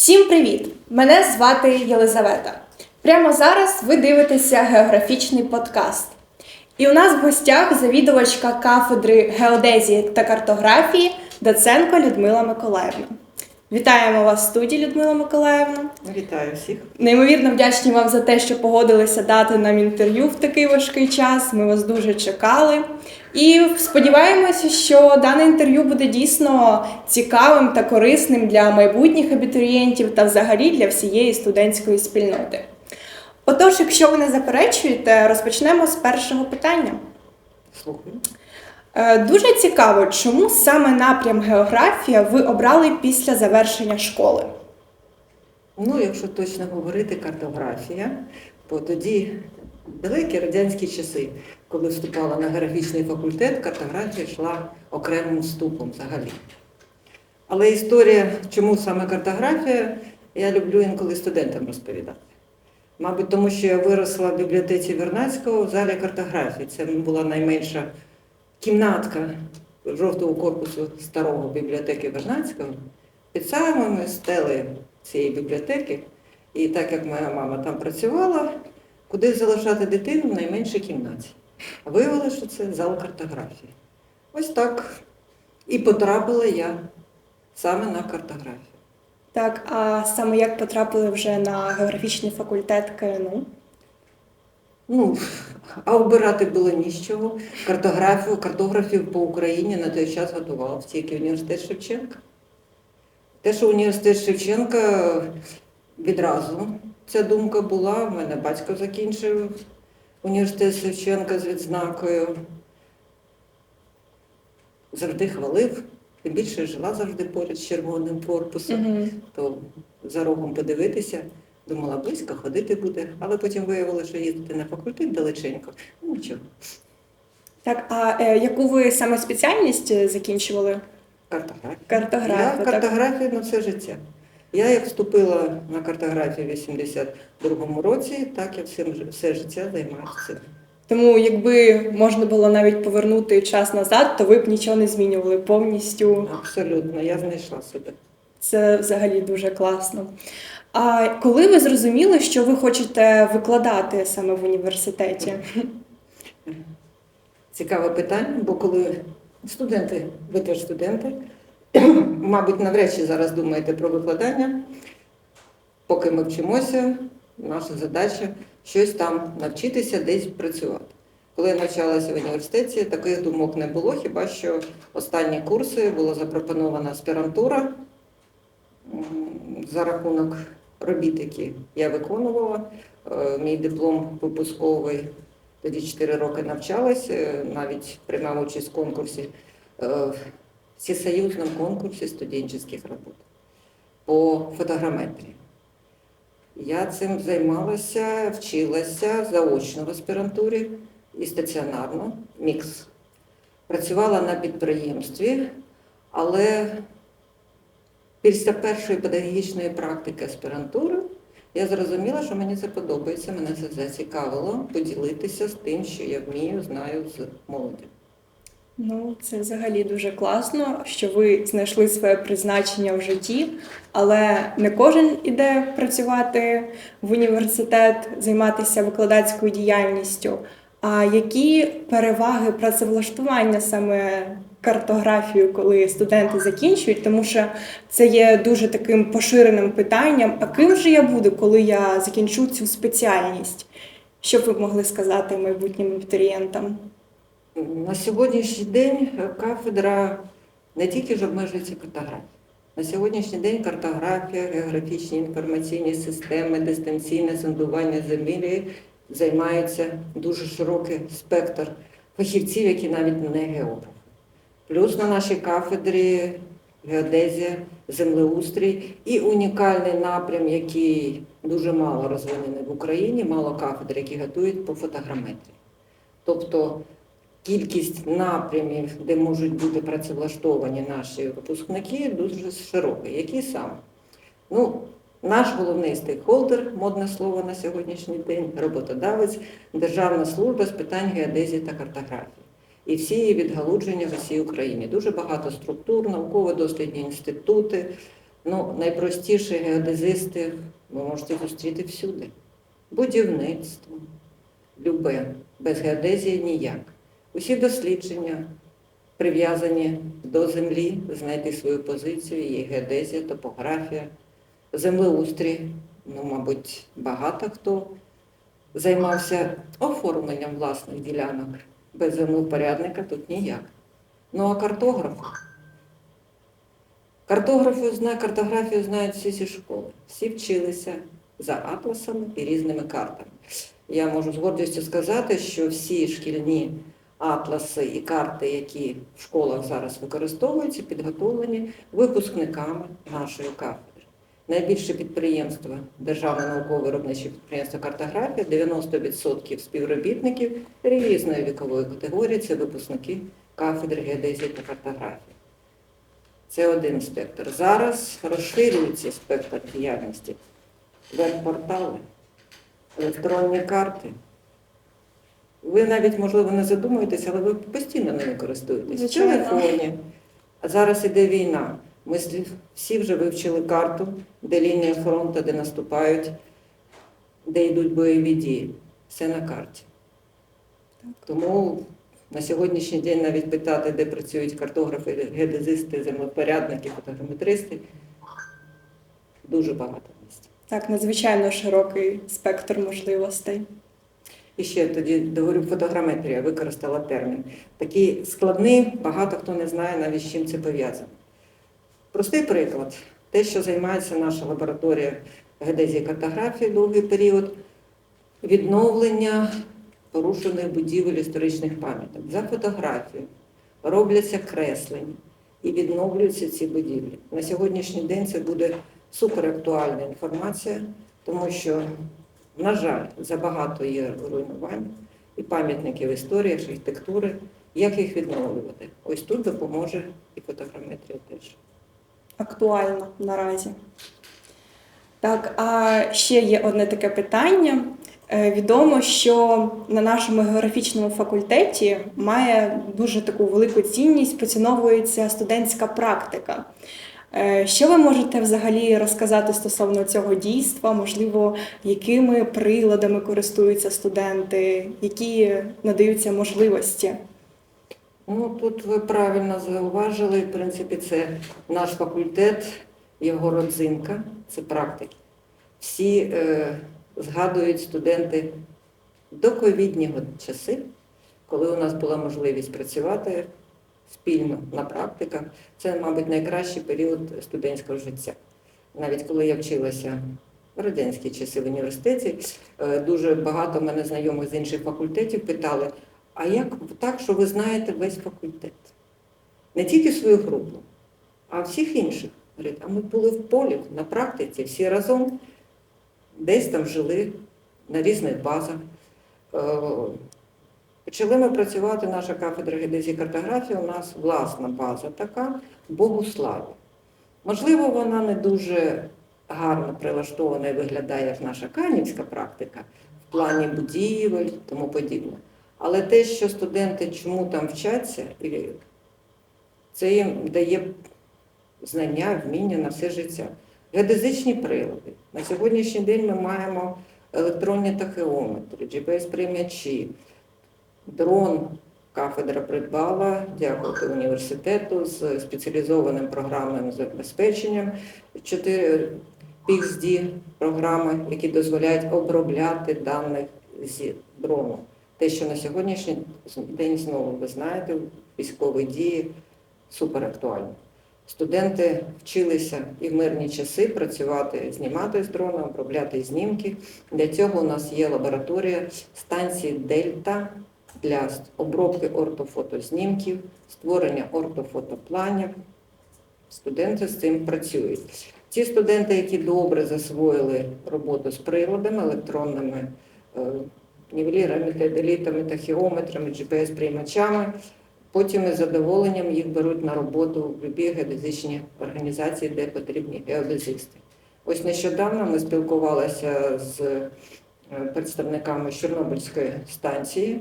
Всім привіт! Мене звати Єлизавета. Прямо зараз ви дивитеся географічний подкаст. І у нас в гостях завідувачка кафедри геодезії та картографії Доценко Людмила Миколаївна. Вітаємо вас в студії, Людмила Миколаївна. Вітаю всіх. Неймовірно вдячні вам за те, що погодилися дати нам інтерв'ю в такий важкий час. Ми вас дуже чекали. І сподіваємося, що дане інтерв'ю буде дійсно цікавим та корисним для майбутніх абітурієнтів та взагалі для всієї студентської спільноти. Отож, якщо ви не заперечуєте, розпочнемо з першого питання. Слухаю. Е, Дуже цікаво, чому саме напрям географія ви обрали після завершення школи? Ну, якщо точно говорити картографія, бо тоді далекі радянські часи, коли вступала на географічний факультет, картографія йшла окремим вступом взагалі. Але історія, чому саме картографія, я люблю інколи студентам розповідати. Мабуть, тому що я виросла в бібліотеці Вернадського в залі картографії. Це була найменша кімнатка жовтого корпусу старого бібліотеки Вернадського. Під самими стелею цієї бібліотеки, і так як моя мама там працювала, куди залишати дитину в найменшій кімнаті. А виявилося, що це зал картографії. Ось так і потрапила я саме на картографію. Так, а саме як потрапили вже на географічний факультет КНУ? Ну, а обирати було нічого. Картографію, картографів по Україні на той час готував тільки університет Шевченка. Те, що університет Шевченка відразу ця думка була. У мене батько закінчив університет Шевченка з відзнакою. Завжди хвалив, тим більше жила завжди поряд з червоним корпусом Угу. то за рогом подивитися. Думала, близько ходити буде, але потім виявилося, що їздити на факультет далеченько. Ну нічого, Так, а е, яку ви саме спеціальність е, закінчували? картографія. Картографія, Я картографію на все життя. Я як вступила на картографію в 82-му році, так я всім, все життя займаюся цим. Тому якби можна було навіть повернути час назад, то ви б нічого не змінювали повністю. Абсолютно, я знайшла себе. Це взагалі дуже класно. А коли ви зрозуміли, що ви хочете викладати саме в університеті? Цікаве питання, бо коли студенти, ви теж студенти, мабуть, навряд чи зараз думаєте про викладання. Поки ми вчимося, наша задача щось там навчитися, десь працювати. Коли я навчалася в університеті, таких думок не було, хіба що останні курси була запропонована аспірантура за рахунок робіт, які я виконувала. Е, Мій диплом випусковий тоді 4 роки навчалась, е, навіть приймав участь в конкурсі, е, в всесоюзному конкурсі студенческих робот по фотограметрії. Я цим займалася, вчилася заочно в аспірантурі і стаціонарно, мікс. Працювала на підприємстві, але після першої педагогічної практики аспірантури я зрозуміла, що мені це подобається, мене це зацікавило поділитися з тим, що я вмію, знаю з молоді. Ну, це взагалі дуже класно, що ви знайшли своє призначення в житті, але не кожен іде працювати в університет, займатися викладацькою діяльністю. А які переваги працевлаштування саме картографію, коли студенти закінчують, тому що це є дуже таким поширеним питанням. А ким же я буду, коли я закінчу цю спеціальність? Що б ви могли сказати майбутнім абітурієнтам? На сьогоднішній день кафедра не тільки ж обмежується картографією. На сьогоднішній день картографія, географічні інформаційні системи, дистанційне зондування землі займаються дуже широкий спектр фахівців, які навіть не географи. Плюс на нашій кафедрі геодезія, землеустрій і унікальний напрям, який дуже мало розвинений в Україні, мало кафедр, які готують по фотограметрії. Тобто кількість напрямів, де можуть бути працевлаштовані наші випускники, дуже широка. Які саме? Ну, наш головний стейкхолдер, модне слово на сьогоднішній день, роботодавець, Державна служба з питань геодезії та картографії. І всі її відгалудження в усій Україні. Дуже багато структур, науково-дослідні інститути, Ну, найпростіші геодезисти ви можете зустріти всюди. Будівництво, любе, без геодезії ніяк. Усі дослідження прив'язані до землі, знайти свою позицію, її геодезія, топографія, землеустрій. Ну, мабуть, багато хто займався оформленням власних ділянок. Без землепорядника тут ніяк. Ну а картограф? Картографію знає, картографію знають всі зі школи. Всі вчилися за атласами і різними картами. Я можу з гордістю сказати, що всі шкільні атласи і карти, які в школах зараз використовуються, підготовлені випускниками нашої кафедри. Найбільше підприємство, Державне науково-виробниче підприємство картографія, 90% співробітників різної вікової категорії це випускники кафедри геодезії та картографії. Це один спектр. Зараз розширюється спектр діяльності. Веб-портали, електронні карти. Ви навіть, можливо, не задумуєтеся, але ви постійно ними користуєтесь. В телефоні. А зараз іде війна. Ми всі вже вивчили карту, де лінія фронту, де наступають, де йдуть бойові дії. Все на карті. Тому на сьогоднішній день навіть питати, де працюють картографи, геодезисти, землепорядники, фотограметристи, дуже багато місць. Так, надзвичайно широкий спектр можливостей. І ще тоді договорю фотограметрія, використала термін. Такий складний, багато хто не знає навіть з чим це пов'язано. Простий приклад. Те, що займається наша лабораторія геодезії картографії довгий період, відновлення порушених будівель історичних пам'яток. За фотографію робляться креслення і відновлюються ці будівлі. На сьогоднішній день це буде суперактуальна інформація, тому що на жаль, забагато є руйнувань і пам'ятників історії, архітектури. Як їх відновлювати? Ось тут допоможе і фотограметрія теж. Актуально наразі. Так, а ще є одне таке питання. Е, Відомо, що на нашому географічному факультеті має дуже таку велику цінність, поціновується студентська практика. Е, Що ви можете взагалі розказати стосовно цього дійства? Можливо, якими приладами користуються студенти, які надаються можливості? Ну тут ви правильно зауважили. В принципі, це наш факультет, його родзинка, це практики. Всі е, згадують студенти доковідні часи, коли у нас була можливість працювати спільно на практиках. Це, мабуть, найкращий період студентського життя. Навіть коли я вчилася в радянські часи в університеті, е, дуже багато мене знайомих з інших факультетів питали, а як так, що ви знаєте весь факультет? Не тільки свою групу, а всіх інших. Говорять, а ми були в полі на практиці, всі разом десь там жили на різних базах. Е, Почали ми працювати, наша кафедра геодезії картографії, у нас власна база така в Богуславі. Можливо, вона не дуже гарно прилаштована і виглядає, як наша канівська практика в плані будівель і тому подібне. Але те, що студенти чому там вчаться, це їм дає знання, вміння на все життя. Геодезичні прилади. На сьогоднішній день ми маємо електронні тахеометри, GPS-приймачі, дрон. Кафедра придбала, дякувати університету з спеціалізованим програмним забезпеченням. Чотири PXD програми, які дозволяють обробляти даних зі дрону. Те, що на сьогоднішній день знову ви знаєте, військові дії суперактуально. Студенти вчилися і в мирні часи працювати, знімати з дрона, обробляти знімки. Для цього у нас є лабораторія станції Дельта для обробки ортофотознімків, створення ортофотопланів. Студенти з цим працюють. Ті студенти, які добре засвоїли роботу з приладами, електронними е, нівелірами, теоделітами, тахіометрами, GPS-приймачами, потім із задоволенням їх беруть на роботу в любі геодезичні організації, де потрібні геодезисти. Ось нещодавно ми спілкувалися з е, представниками Чорнобильської станції,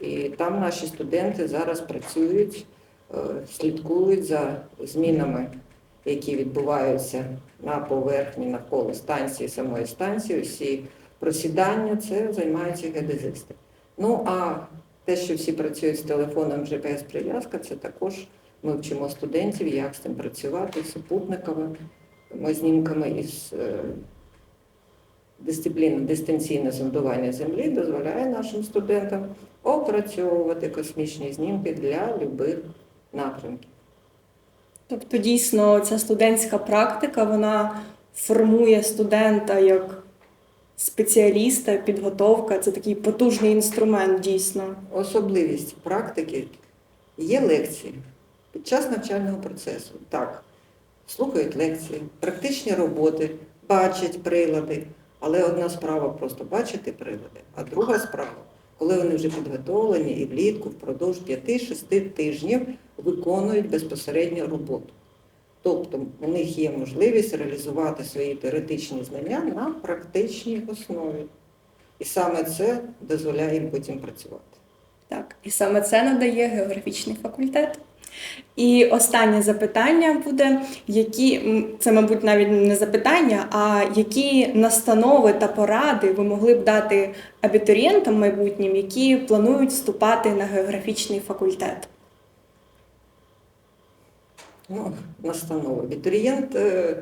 і там наші студенти зараз працюють, е, слідкують за змінами які відбуваються на поверхні навколо станції, самої станції, всі просідання, це займаються геодезисти. Ну а те, що всі працюють з телефоном GPS-прив'язка, це також ми вчимо студентів, як з цим працювати, з супутниковими знімками із е, дисципліна дистанційне зондування Землі дозволяє нашим студентам опрацьовувати космічні знімки для любих напрямків. Тобто, дійсно, ця студентська практика вона формує студента як спеціаліста, підготовка це такий потужний інструмент, дійсно. Особливість практики є лекції під час навчального процесу. Так, слухають лекції, практичні роботи, бачать прилади. Але одна справа просто бачити прилади, а друга справа, коли вони вже підготовлені і влітку впродовж 5-6 тижнів виконують безпосередньо роботу. Тобто у них є можливість реалізувати свої теоретичні знання на практичній основі. І саме це дозволяє їм потім працювати. Так, і саме це надає географічний факультет. І останнє запитання буде, які це, мабуть, навіть не запитання, а які настанови та поради ви могли б дати абітурієнтам майбутнім, які планують вступати на географічний факультет? Ну, настанова. Абітурієнт. е,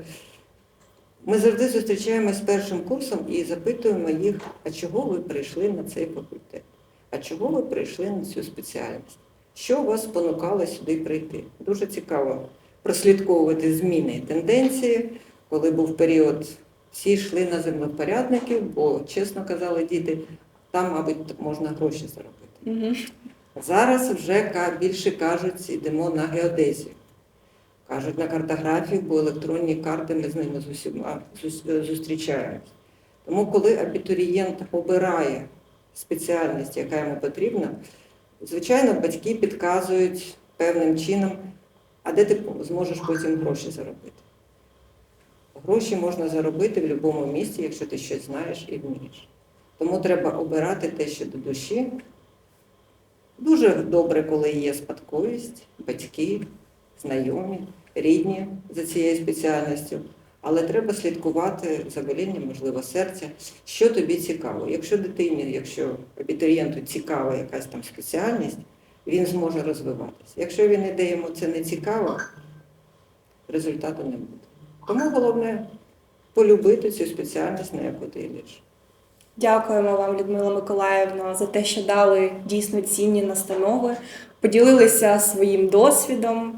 Ми завжди зустрічаємось з першим курсом і запитуємо їх, а чого ви прийшли на цей факультет? А чого ви прийшли на цю спеціальність? Що вас спонукало сюди прийти? Дуже цікаво прослідковувати зміни і тенденції, коли був період, всі йшли на землепорядників, бо, чесно казали діти, там, мабуть, можна гроші заробити. Зараз вже більше кажуть, йдемо на геодезію. Кажуть на картографію, бо електронні карти ми з ними з усіма зус- зустрічаємось. Тому, коли абітурієнт обирає спеціальність, яка йому потрібна, звичайно, батьки підказують певним чином, а де ти зможеш потім гроші заробити. Гроші можна заробити в будь-якому місці, якщо ти щось знаєш і вмієш. Тому треба обирати те, що до душі, Дуже добре, коли є спадковість, батьки, знайомі, рідні за цією спеціальністю. Але треба слідкувати за велінням, можливо, серця, що тобі цікаво. Якщо дитині, якщо абітурієнту цікава якась там спеціальність, він зможе розвиватися. Якщо він іде, йому це не цікаво, результату не буде. Тому головне полюбити цю спеціальність, на яку ти йдеш. Дякуємо вам, Людмила Миколаївна, за те, що дали дійсно цінні настанови, поділилися своїм досвідом